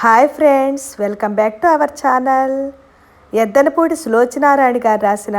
Hi friends welcome back to our channel. Yeddanapudi Sulochanarani గారు రాసిన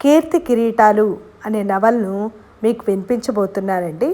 కీర్తి కిరీటాలు అనే నవల్ను మీకు వినిపించబోతున్నానండి.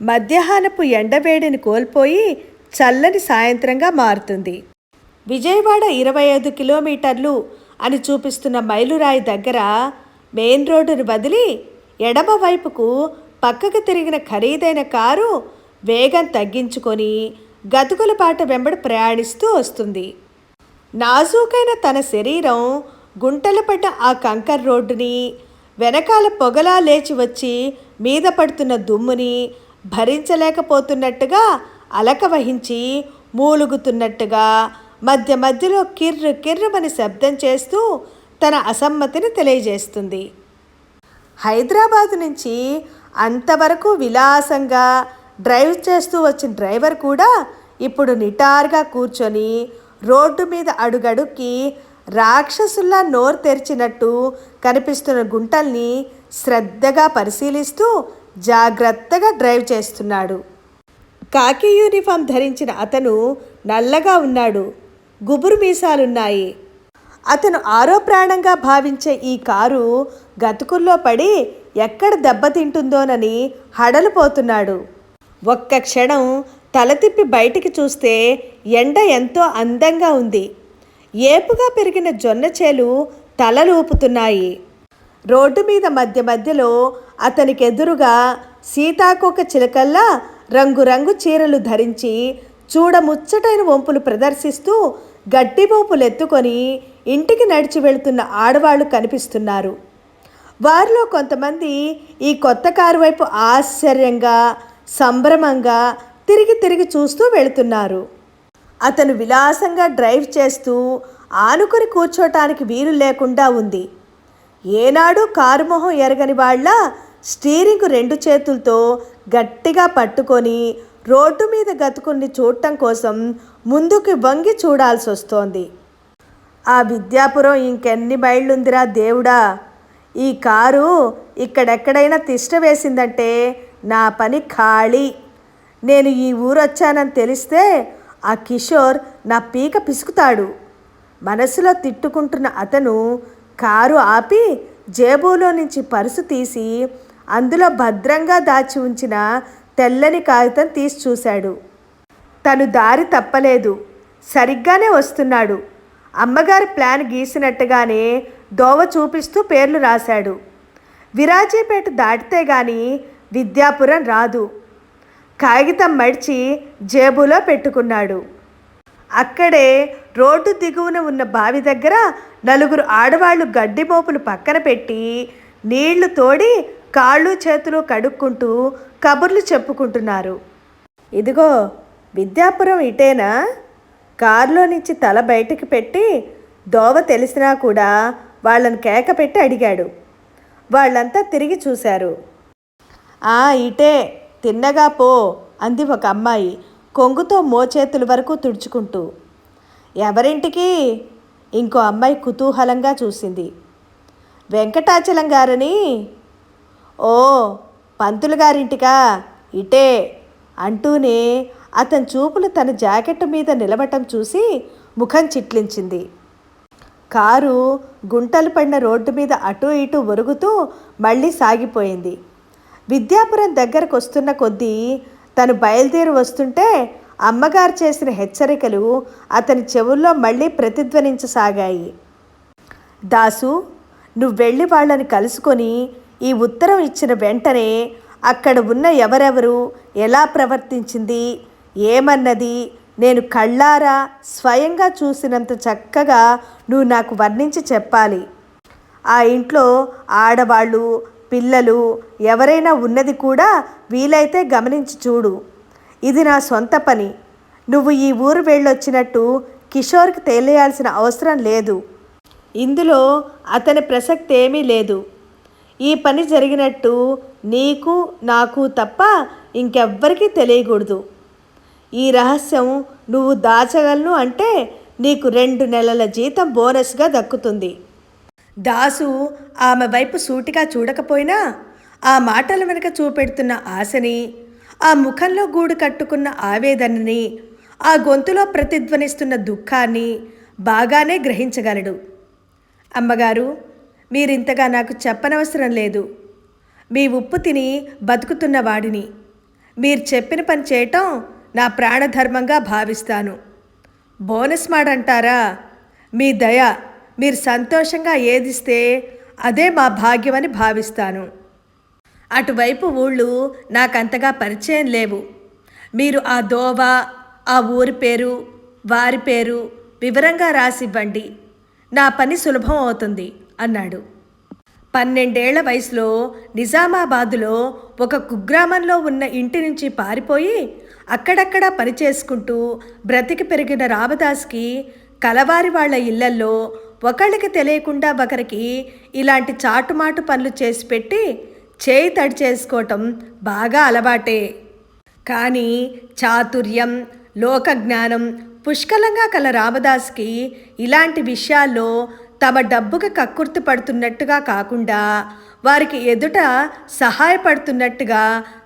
మధ్యాహ్నపు ఎండవేడిని కోల్పోయి చల్లని సాయంత్రంగా మారుతుంది. విజయవాడ ఇరవై ఐదు కిలోమీటర్లు అని చూపిస్తున్న మైలురాయి దగ్గర మెయిన్ రోడ్డును వదిలి ఎడమ వైపుకు పక్కకు తిరిగిన ఖరీదైన కారు వేగం తగ్గించుకొని గతుకుల పాట వెంబడి ప్రయాణిస్తూ వస్తుంది. నాజూకైన తన శరీరం గుంటలు పడ్డ ఆ కంకర్ రోడ్డుని వెనకాల పొగలా లేచి వచ్చి మీద పడుతున్న దుమ్ముని భరించలేకపోతున్నట్టుగా అలక వహించి మూలుగుతున్నట్టుగా మధ్య మధ్యలో కిర్రు కిర్రుమని శబ్దం చేస్తూ తన అసమ్మతిని తెలియజేస్తుంది. హైదరాబాద్ నుంచి అంతవరకు విలాసంగా డ్రైవ్ చేస్తూ వచ్చిన డ్రైవర్ కూడా ఇప్పుడు నిటారుగా కూర్చొని రోడ్డు మీద అడుగడుక్కి రాక్షసుల్లా నోరు తెరిచినట్టు కనిపిస్తున్న గుంటల్ని శ్రద్ధగా పరిశీలిస్తూ జాగ్రత్తగా డ్రైవ్ చేస్తున్నాడు. కాకి యూనిఫామ్ ధరించిన అతను నల్లగా ఉన్నాడు. గుబురు మీసాలున్నాయి. అతను ఆరో ప్రాణంగా భావించే ఈ కారు గతుకుల్లో పడి ఎక్కడ దెబ్బతింటుందోనని హడలిపోతున్నాడు. ఒక్క క్షణం తల తిప్పి బయటికి చూస్తే ఎండ ఎంతో అందంగా ఉంది. ఏపుగా పెరిగిన జొన్న చేలు తలలూపుతున్నాయి రోడ్డు మీద మధ్య మధ్యలో అతనికి ఎదురుగా సీతాకోక చిలకల్లా రంగురంగు చీరలు ధరించి చూడముచ్చటైన వంపులు ప్రదర్శిస్తూ గట్టి వంపులు ఎత్తుకొని ఇంటికి నడిచి వెళుతున్న ఆడవాళ్ళు కనిపిస్తున్నారు. వారిలో కొంతమంది ఈ కొత్త కారు వైపు ఆశ్చర్యంగా సంభ్రమంగా తిరిగి తిరిగి చూస్తూ వెళుతున్నారు. అతను విలాసంగా డ్రైవ్ చేస్తూ ఆనుకొని కూర్చోటానికి వీలు లేకుండా ఉంది. ఏనాడు కారు మొహం ఎరగని వాళ్ళ స్టీరింగ్ రెండు చేతులతో గట్టిగా పట్టుకొని రోడ్డు మీద గతుకుని చూడటం కోసం ముందుకు వంగి చూడాల్సి వస్తోంది. ఆ విద్యాపురం ఇంకెన్ని మైళ్ళుందిరా దేవుడా! ఈ కారు ఇక్కడెక్కడైనా తిష్ట వేసిందంటే నా పని ఖాళీ. నేను ఈ ఊరొచ్చానని తెలిస్తే ఆ కిషోర్ నా పీక పిసుకుతాడు. మనసులో తిట్టుకుంటున్న అతను కారు ఆపి జేబులో నుంచి పరుసు తీసి అందులో భద్రంగా దాచి ఉంచిన తెల్లని కాగితం తీసి చూశాడు. తను దారి తప్పలేదు. సరిగ్గానే వస్తున్నాడు. అమ్మగారి ప్లాన్ గీసినట్టుగానే దోవ చూపిస్తూ పేర్లు రాశాడు. విరాజీపేట దాటితే గాని విద్యాపురం రాదు. కాగితం మడిచి జేబులో పెట్టుకున్నాడు. అక్కడే రోడ్డు దిగువన ఉన్న బావి దగ్గర నలుగురు ఆడవాళ్ళు గడ్డి మోపులు పక్కన పెట్టి నీళ్ళు తోడి కాళ్ళు చేతులు కడుక్కుంటూ కబుర్లు చెప్పుకుంటున్నారు. ఇదిగో విద్యాపురం ఇటేనా? కారులో నుంచి తల బయటికి పెట్టి దోవ తెలిసినా కూడా వాళ్ళని కేక పెట్టి అడిగాడు. వాళ్ళంతా తిరిగి చూశారు. ఆ ఇటే తిన్నగా పో అంది ఒక అమ్మాయి కొంగుతో మోచేతుల వరకు తుడుచుకుంటూ. ఎవరింటికి? ఇంకో అమ్మాయి కుతూహలంగా చూసింది. వెంకటాచలం గారని? ఓ పంతులు గారింటికా? ఇటే అంటూనే అతని చూపులు తన జాకెట్ మీద నిలబటం చూసి ముఖం చిట్లించింది. కారు గుంటలు పడిన రోడ్డు మీద అటూ ఇటూ ఒరుగుతూ మళ్ళీ సాగిపోయింది. విద్యాపురం దగ్గరకు వస్తున్న కొద్దీ తను బయలుదేరి వస్తుంటే అమ్మగారు చేసిన హెచ్చరికలు అతని చెవుల్లో మళ్ళీ ప్రతిధ్వనించసాగాయి. దాసు నువ్వు వెళ్ళి వాళ్ళని కలుసుకొని ఈ ఉత్తరం ఇచ్చిన వెంటనే అక్కడ ఉన్న ఎవరెవరు ఎలా ప్రవర్తించింది ఏమన్నది నేను కళ్ళారా స్వయంగా చూసినంత చక్కగా నువ్వు నాకు వర్ణించి చెప్పాలి. ఆ ఇంట్లో ఆడవాళ్ళు పిల్లలు ఎవరైనా ఉన్నది కూడా వీలైతే గమనించి చూడు. ఇది నా సొంత పని. నువ్వు ఈ ఊరు వెళ్ళొచ్చినట్టు కిషోర్కి తెలియాల్సిన అవసరం లేదు. ఇందులో అతని ప్రసక్తి ఏమీ లేదు. ఈ పని జరిగినట్టు నీకు నాకు తప్ప ఇంకెవ్వరికీ తెలియకూడదు. ఈ రహస్యం నువ్వు దాచగలను అంటే నీకు రెండు నెలల జీతం బోనస్గా దక్కుతుంది. దాసు ఆమె వైపు సూటిగా చూడకపోయినా ఆ మాటల వెనుక చూపెడుతున్న ఆశని ఆ ముఖంలో గూడు కట్టుకున్న ఆవేదనని ఆ గొంతులో ప్రతిధ్వనిస్తున్న దుఃఖాన్ని బాగానే గ్రహించగలడు. అమ్మగారు మీరింతగా నాకు చెప్పనవసరం లేదు. మీ ఉప్పు తిని బతుకుతున్న వాడిని. మీరు చెప్పిన పని చేయటం నా ప్రాణధర్మంగా భావిస్తాను. బోనస్ మాడంటారా? మీ దయ మీరు సంతోషంగా ఏదిస్తే అదే మా భాగ్యమని భావిస్తాను. అటువైపు ఊళ్ళు నాకంతగా పరిచయం లేవు. మీరు ఆ దోవ ఆ ఊరి పేరు వారి పేరు వివరంగా రాసివ్వండి. నా పని సులభం అవుతుంది అన్నాడు. పన్నెండేళ్ళ వయసులో నిజామాబాదులో ఒక కుగ్రామంలో ఉన్న ఇంటి నుంచి పారిపోయి అక్కడక్కడ పని చేసుకుంటూ బ్రతికి పెరిగిన రామదాస్కి కలవారి వాళ్ళ ఇళ్ళల్లో ఒకళ్ళకి తెలియకుండా ఒకరికి ఇలాంటి చాటుమాటు పనులు చేసి పెట్టి చేయి తడి చేసుకోవటం బాగా అలవాటే. కానీ చాతుర్యం లోకజ్ఞానం పుష్కలంగా కల రామదాస్కి ఇలాంటి విషయాల్లో తమ డబ్బుకి కక్కుర్తి పడుతున్నట్టుగా కాకుండా వారికి ఎదుట సహాయపడుతున్నట్టుగా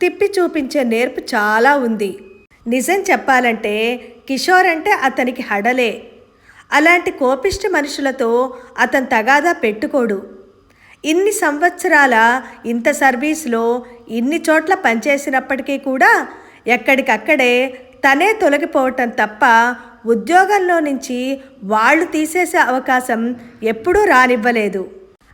తిప్పి చూపించే నేర్పు చాలా ఉంది. నిజం చెప్పాలంటే కిషోర్ అంటే అతనికి హడలే. అలాంటి కోపిష్టి మనుషులతో అతను తగాదా పెట్టుకోడు. ఇన్ని సంవత్సరాల ఇంత సర్వీస్లో ఇన్ని చోట్ల పనిచేసినప్పటికీ కూడా ఎక్కడికక్కడే తనే తొలగిపోవటం తప్ప ఉద్యోగంలో నుంచి వాళ్ళు తీసేసే అవకాశం ఎప్పుడూ రానివ్వలేదు.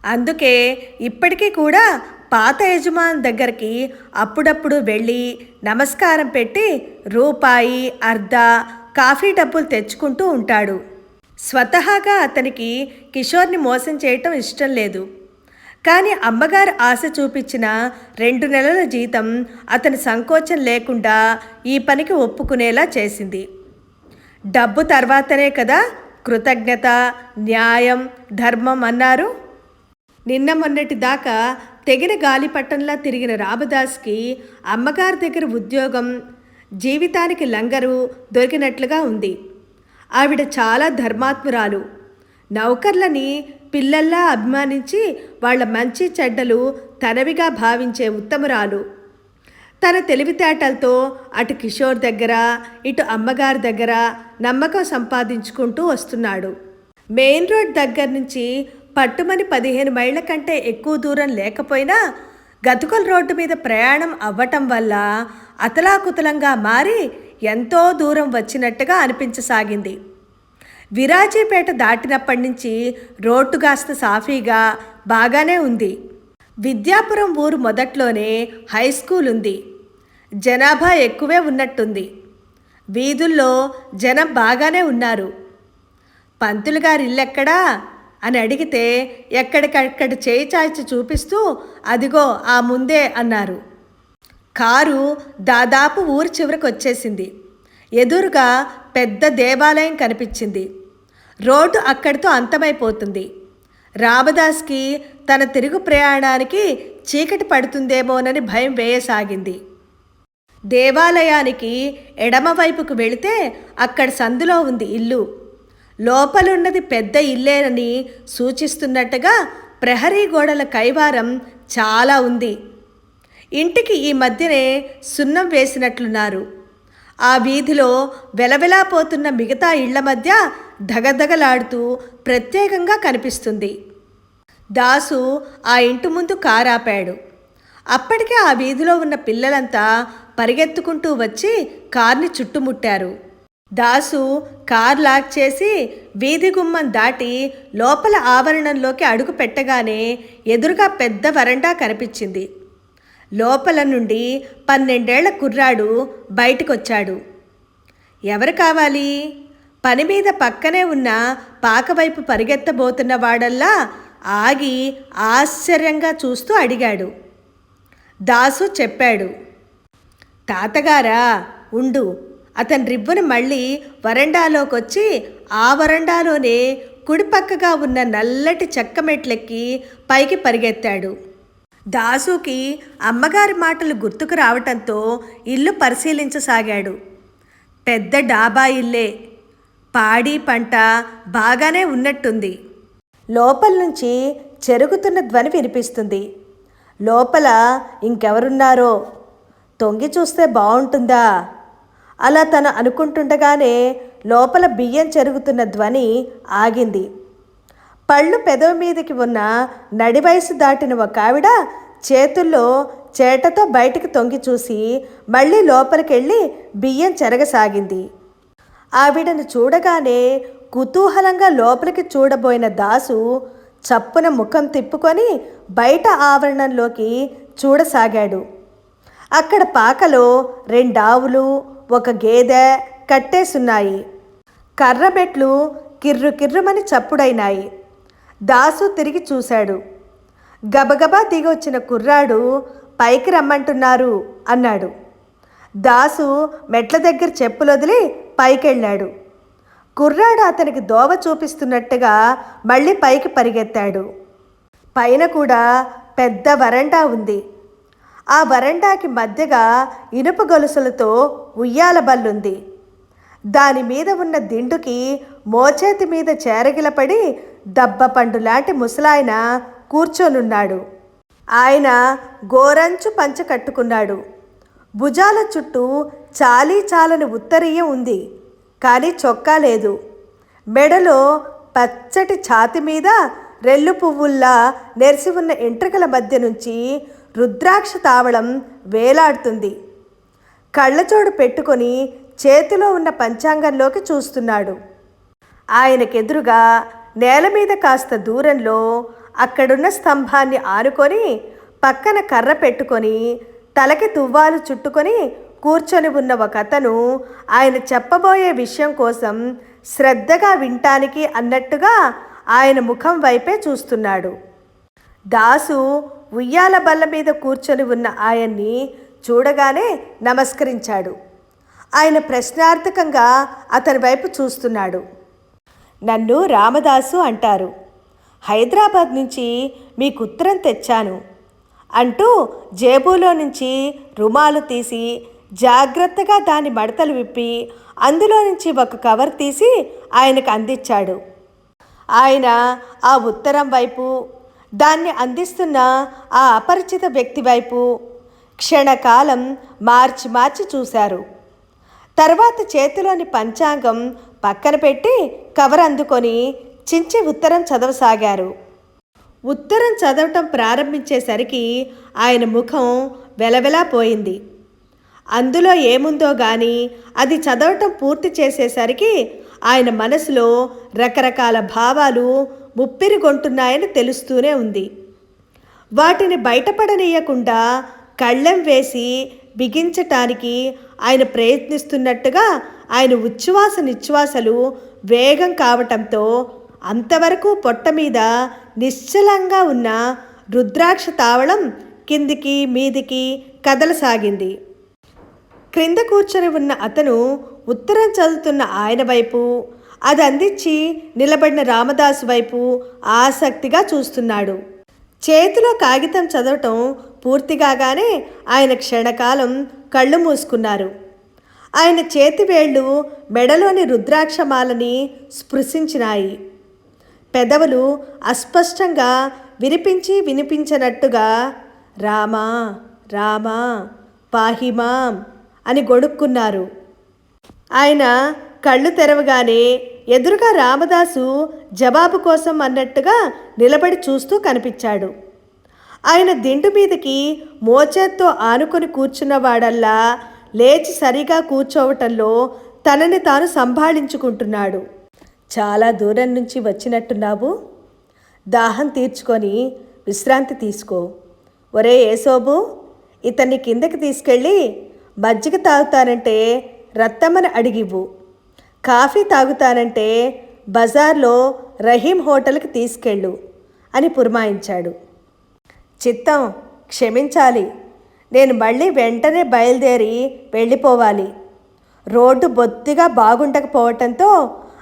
అందుకే ఇప్పటికీ కూడా పాత యజమాని దగ్గరికి అప్పుడప్పుడు వెళ్ళి నమస్కారం పెట్టి రూపాయి అర్ధ కాఫీ డబ్బులు తెచ్చుకుంటూ ఉంటాడు. స్వతహాగా అతనికి కిషోర్ని మోసం చేయటం ఇష్టం లేదు. కానీ అమ్మగారు ఆశ చూపించిన రెండు నెలల జీతం అతని సంకోచం లేకుండా ఈ పనికి ఒప్పుకునేలా చేసింది. డబ్బు తర్వాతనే కదా కృతజ్ఞత న్యాయం ధర్మం అన్నారు. నిన్న మొన్నటి దాకా తెగిన గాలిపట్టంలా తిరిగిన రామదాస్కి అమ్మగారి దగ్గర ఉద్యోగం జీవితానికి లంగరు దొరికినట్లుగా ఉంది. ఆవిడ చాలా ధర్మాత్మురాలు. నౌకర్లని పిల్లల్లా అభిమానించి వాళ్ళ మంచి చెడ్డలు తనవిగా భావించే ఉత్తమురాలు. తన తెలివితేటలతో అటు కిషోర్ దగ్గర ఇటు అమ్మగారి దగ్గర నమ్మకం సంపాదించుకుంటూ వస్తున్నాడు. మెయిన్ రోడ్ దగ్గర నుంచి పట్టుమని పదిహేను మైళ్ళ కంటే ఎక్కువ దూరం లేకపోయినా గతుకుల రోడ్డు మీద ప్రయాణం అవ్వటం వల్ల అతలాకుతలంగా మారి ఎంతో దూరం వచ్చినట్టుగా అనిపించసాగింది. విరాజీపేట దాటినప్పటి నుంచి రోడ్డు కాస్త సాఫీగా బాగానే ఉంది. విద్యాపురం ఊరు మొదట్లోనే హై స్కూల్ ఉంది. జనాభా ఎక్కువే ఉన్నట్టుంది. వీధుల్లో జనం బాగానే ఉన్నారు. పంతులు గారి ఇల్లెక్కడా? అని అడిగితే ఎక్కడికక్కడ చేయి చాచి చూపిస్తూ అదిగో ఆ ముందే అన్నారు. కారు దాదాపు ఊరి చివరికి వచ్చేసింది. ఎదురుగా పెద్ద దేవాలయం కనిపించింది. రోడ్డు అక్కడితో అంతమైపోతుంది. రామదాస్కి తన తిరుగు ప్రయాణానికి చీకటి పడుతుందేమోనని భయం వేయసాగింది. దేవాలయానికి ఎడమవైపుకు వెళితే అక్కడ సందులో ఉంది ఇల్లు. లోపలున్నది పెద్ద ఇల్లేనని సూచిస్తున్నట్టుగా ప్రహరీ గోడల కైవారం చాలా ఉంది. ఇంటికి ఈ మధ్యనే సున్నం వేసినట్లున్నారు. ఆ వీధిలో వెలవెలాపోతున్న మిగతా ఇళ్ళ మధ్య ధగధగలాడుతూ ప్రత్యేకంగా కనిపిస్తుంది. దాసు ఆ ఇంటి ముందు కారాపాడు. అప్పటికే ఆ వీధిలో ఉన్న పిల్లలంతా పరిగెత్తుకుంటూ వచ్చి కార్ని చుట్టుముట్టారు. దాసు కార్ లాక్ చేసి వీధి గుమ్మం దాటి లోపల ఆవరణంలోకి అడుగు పెట్టగానే ఎదురుగా పెద్ద వరండా కనిపించింది. లోపల నుండి పన్నెండేళ్ళ కుర్రాడు బయటకొచ్చాడు. ఎవరు కావాలి? పని మీద పక్కనే ఉన్న పాకవైపు పరిగెత్తబోతున్న వాడల్లా ఆగి ఆశ్చర్యంగా చూస్తూ అడిగాడు. దాసు చెప్పాడు తాతగారా ఉండు. అతని రిబ్బును మళ్ళీ వరండాలోకొచ్చి ఆ వరండాలోనే కుడిపక్కగా ఉన్న నల్లటి చెక్క మెట్లెక్కి పైకి పరిగెత్తాడు. దాసుకి అమ్మగారి మాటలు గుర్తుకు రావటంతో ఇల్లు పరిశీలించసాగాడు. పెద్ద డాబా ఇల్లే. పాడి పంట బాగానే ఉన్నట్టుంది. లోపల నుంచి చెరుగుతున్న ధ్వని వినిపిస్తుంది. లోపల ఇంకెవరున్నారో? తొంగి చూస్తే బాగుంటుందా అలా తను అనుకుంటుండగానే లోపల బియ్యం చెరుగుతున్న ధ్వని ఆగింది. పళ్ళు పెదవి మీదకి ఉన్న నడి వయసు దాటిన ఒక ఆవిడ చేతుల్లో చేటతో బయటికి తొంగి చూసి మళ్ళీ లోపలికెళ్ళి బియ్యం చెరగసాగింది. ఆవిడను చూడగానే కుతూహలంగా లోపలికి చూడబోయిన దాసు చప్పున ముఖం తిప్పుకొని బయట ఆవరణంలోకి చూడసాగాడు. అక్కడ పాకలో రెండావులు ఒక గేదె కట్టేసున్నాయి. కర్రబెట్లు కిర్రు కిర్రుమని చప్పుడైనాయి. దాసు తిరిగి చూశాడు. గబగబా దిగొచ్చిన కుర్రాడు పైకి రమ్మంటున్నారు అన్నాడు. దాసు మెట్ల దగ్గర చెప్పులొదిలి పైకెళ్ళాడు. కుర్రాడు అతనికి దోవ చూపిస్తున్నట్టుగా మళ్ళీ పైకి పరిగెత్తాడు. పైన కూడా పెద్ద వరండా ఉంది. ఆ వరండాకి మధ్యగా ఇనుప గొలుసులతో ఉయ్యాల బల్లుంది దాని మీద ఉన్న దిండుకి మోచేతి మీద చేరగిలపడి దబ్బపండు లాంటి ముసలాయన కూర్చొనున్నాడు. ఆయన గోరంచు పంచ కట్టుకున్నాడు. భుజాల చుట్టూ చాలీ చాలని ఉత్తరీయ ఉంది కానీ చొక్కా లేదు. మెడలో పచ్చటి ఛాతి మీద రెల్లు పువ్వుల్లా నెరిసి ఉన్న ఎంట్రుకల మధ్య నుంచి రుద్రాక్ష తావళం వేలాడుతుంది. కళ్ళజోడు పెట్టుకొని చేతిలో ఉన్న పంచాంగంలోకి చూస్తున్నాడు. ఆయనకెదురుగా నేల మీద కాస్త దూరంలో అక్కడున్న స్తంభాన్ని ఆనుకొని పక్కన కర్ర పెట్టుకొని తలకి తువ్వాలు చుట్టుకొని కూర్చొని ఉన్న ఒక అతను ఆయన చెప్పబోయే విషయం కోసం శ్రద్ధగా వింటానికి అన్నట్టుగా ఆయన ముఖం వైపే చూస్తున్నాడు. దాసు ఉయ్యాల బల్ల మీద కూర్చొని ఉన్న ఆయన్ని చూడగానే నమస్కరించాడు. ఆయన ప్రశ్నార్థకంగా అతని వైపు చూస్తున్నాడు. నన్ను రామదాసు అంటారు. హైదరాబాద్ నుంచి మీకు ఉత్తరం తెచ్చాను. అంటూ జేబులో నుంచి రుమాలు తీసి జాగ్రత్తగా దాని మడతలు విప్పి అందులో నుంచి ఒక కవర్ తీసి ఆయనకు అందించాడు. ఆయన ఆ ఉత్తరం వైపు దాన్ని అందిస్తున్న ఆ అపరిచిత వ్యక్తి వైపు క్షణకాలం మార్చి మార్చి చూశారు. తర్వాత చేతిలోని పంచాంగం పక్కన పెట్టి కవర్ అందుకొని చించి ఉత్తరం చదవసాగారు. ఉత్తరం చదవటం ప్రారంభించేసరికి ఆయన ముఖం వెలవెలా పోయింది. అందులో ఏముందో గాని అది చదవటం పూర్తి చేసేసరికి ఆయన మనసులో రకరకాల భావాలు ముప్పిరిగొంటున్నాయని తెలుస్తూనే ఉంది. వాటిని బయటపడనీయకుండా కళ్ళెం వేసి బిగించటానికి ఆయన ప్రయత్నిస్తున్నట్టుగా ఆయన ఉచ్ఛ్వాస నిశ్వాసలు వేగం కావటంతో అంతవరకు పొట్ట మీద నిశ్చలంగా ఉన్న రుద్రాక్ష తావళం కిందికి మీదికి కదలసాగింది. క్రింద కూర్చొని ఉన్న అతను ఉత్తరం చదువుతున్న ఆయన వైపు అది అందించి నిలబడిన రామదాసు వైపు ఆసక్తిగా చూస్తున్నాడు. చేతిలో కాగితం చదవటం పూర్తిగానే ఆయన క్షణకాలం కళ్ళు మూసుకున్నారు. ఆయన చేతివేళ్ళు మెడలోని రుద్రాక్షమాలని స్పృశించినాయి. పెదవులు అస్పష్టంగా వినిపించి వినిపించనట్టుగా రామా రామా పాహిమాం అని గొడుక్కున్నారు. ఆయన కళ్ళు తెరవగానే ఎదురుగా రామదాసు జవాబు కోసం అన్నట్టుగా నిలబడి చూస్తూ కనిపించాడు. ఆయన దిండు మీదకి మోచేత్తో ఆనుకొని కూర్చున్నవాడల్లా లేచి సరిగా కూర్చోవటంలో తనని తాను సంభాళించుకుంటున్నాడు. చాలా దూరం నుంచి వచ్చినట్టున్నావు? దాహం తీర్చుకొని విశ్రాంతి తీసుకో. ఒరే ఏసోబు ఇతన్ని కిందకి తీసుకెళ్ళి మజ్జిగ తాగుతానంటే రత్తమ్మని అడిగివ్వు. కాఫీ తాగుతానంటే బజార్లో రహీం హోటల్కి తీసుకెళ్ళు అని పురమాయించాడు. చిత్తం క్షమించాలి. నేను మళ్ళీ వెంటనే బయలుదేరి వెళ్ళిపోవాలి. రోడ్డు బొత్తిగా బాగుండకపోవటంతో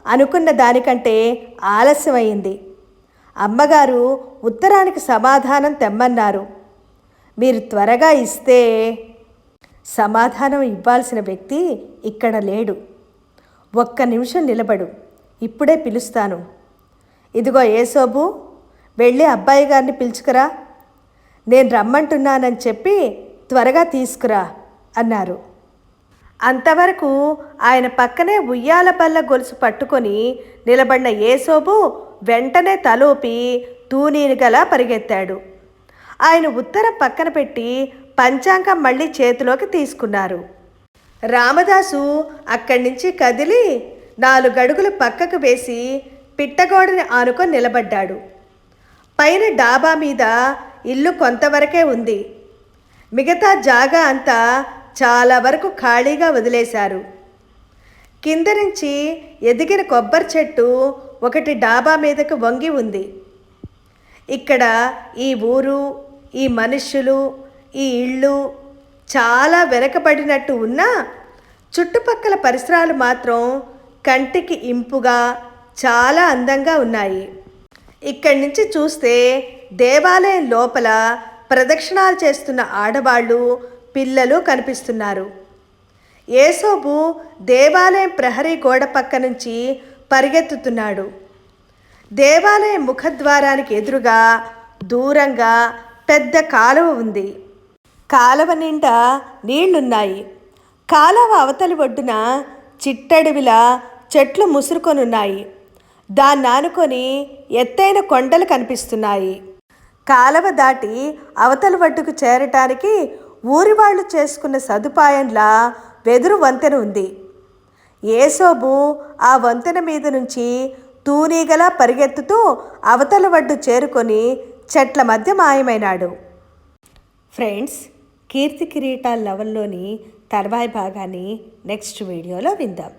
అనుకున్న దానికంటే ఆలస్యమైంది. అమ్మగారు ఉత్తరానికి సమాధానం తెమ్మన్నారు. మీరు త్వరగా ఇస్తే సమాధానం ఇవ్వాల్సిన వ్యక్తి ఇక్కడ లేడు. ఒక్క నిమిషం నిలబడు ఇప్పుడే పిలుస్తాను. ఇదిగో ఏసోబు వెళ్ళి అబ్బాయి గారిని పిలుచుకురా. నేను రమ్మంటున్నానని చెప్పి త్వరగా తీసుకురా అన్నారు. అంతవరకు ఆయన పక్కనే ఉయ్యాల బల్ల గొలుసు పట్టుకొని నిలబడిన ఏసోబు వెంటనే తలూపి తూనీనుగలా పరిగెత్తాడు. ఆయన ఉత్తరం పక్కన పెట్టి పంచాంగం మళ్ళీ చేతిలోకి తీసుకున్నారు. రామదాసు అక్కడి నుంచి కదిలి నాలుగు అడుగులు పక్కకు వేసి పిట్టగోడని ఆనుకొని నిలబడ్డాడు. పైన డాబా మీద ఇల్లు కొంతవరకే ఉంది. మిగతా జాగా అంతా చాలా వరకు ఖాళీగా వదిలేశారు. కింద నుంచి ఎదిగిన కొబ్బరి చెట్టు ఒకటి డాబా మీదకు వంగి ఉంది. ఇక్కడ ఈ ఊరు ఈ మనుష్యులు ఈ ఇళ్ళు చాలా వెనకబడినట్టు ఉన్నా చుట్టుపక్కల పరిసరాలు మాత్రం కంటికి ఇంపుగా చాలా అందంగా ఉన్నాయి. ఇక్కడి నుంచి చూస్తే దేవాలయం లోపల ప్రదక్షిణాలు చేస్తున్న ఆడవాళ్ళు పిల్లలు కనిపిస్తున్నారు. ఏసోబు దేవాలయం ప్రహరీ గోడ పక్క నుంచి పరిగెత్తుతున్నాడు. దేవాలయం ముఖద్వారానికి ఎదురుగా దూరంగా పెద్ద కాలువ ఉంది. కాలువ నిండా నీళ్ళున్నాయి. కాలువ అవతలి ఒడ్డున చిట్టడివిలా చెట్లు ముసురుకొనున్నాయి. దాన్ని ఆనుకొని ఎత్తైన కొండలు కనిపిస్తున్నాయి. కాలవ దాటి అవతల వడ్డుకు చేరటానికి ఊరివాళ్ళు చేసుకున్న సదుపాయంలా వెదురు వంతెన ఉంది. ఏసోబు ఆ వంతెన మీద నుంచి తూనీగలా పరిగెత్తుతూ అవతల వడ్డు చేరుకొని చెట్ల మధ్య మాయమైనాడు. ఫ్రెండ్స్ కీర్తి కిరీటాల లవల్లోని తర్వాయి భాగాన్ని నెక్స్ట్ వీడియోలో విందాం.